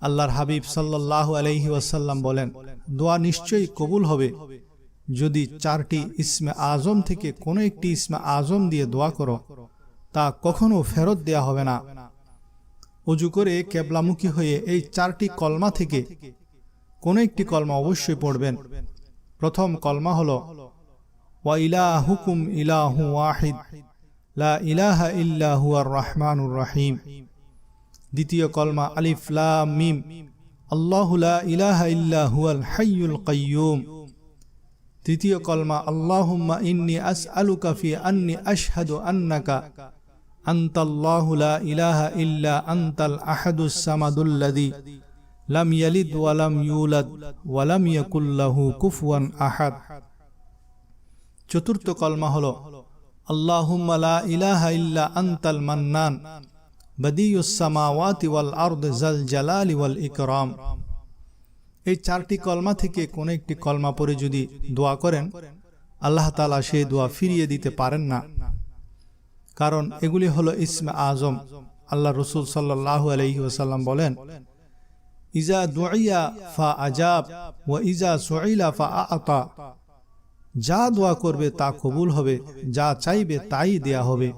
আল্লাহর হাবিব সাল্লাহ আলহি ওয়াসাল্লাম বলেন, দোয়া নিশ্চয়ই কবুল হবে। যদি চারটি ইসমে আজম থেকে কোনো একটি ইসমে আজম দিয়ে দোয়া করো, তা কখনো ফেরত দেয়া হবে না। অজু করে কেবলামুখী হয়ে এই চারটি কলমা থেকে কোনো একটি কলমা অবশ্যই পড়বেন। প্রথম কলমা হল, ওয়া ইলাহুকুম ইলাহু ওয়াহিদ, লা ইলাহা ইল্লা হুয়ার রহমানুর রহিম। দ্বিতীয় কলমা আলিফ লাম মিম। আল্লাহু লা ইলাহা ইল্লা হুয়াল হাইয়ুল কাইয়ুম। তৃতীয় কলমা, আল্লাহুম্মা ইন্নি আসআলুকা ফি আন্নি আশহাদু আন্নাকা। আনতাল্লাহু লা ইলাহা ইল্লা আনতাল আহাদুস সামাদুল্লাযী। লাম ইয়ালিদ ওয়া লাম ইউলাদ ওয়া লাম ইয়াকুল লাহু কুফুয়ান আহাদ। চতুর্থ কলমা হলো, আল্লাহুম্মা লা ইলাহা ইল্লা আনতাল মান্নান। বদিউস সামাওয়াতি ওয়াল আরদ জাল ইকরাম এই চারটি কলমা থেকে কোন একটি কলমা পরে যদি দোয়া করেন, আল্লাহ তালা সেই দোয়া ফিরিয়ে দিতে পারেন না। কারণ এগুলি হলো ইসমে আজম। আল্লাহ রসুল সাল্লাহ আলহি ওসাল্লাম বলেন, ইজা দুইয়া ফা আজাব ও ইজা সুইলা ফা আতা। যা দোয়া করবে তা কবুল হবে, যা চাইবে তাই দেয়া হবে।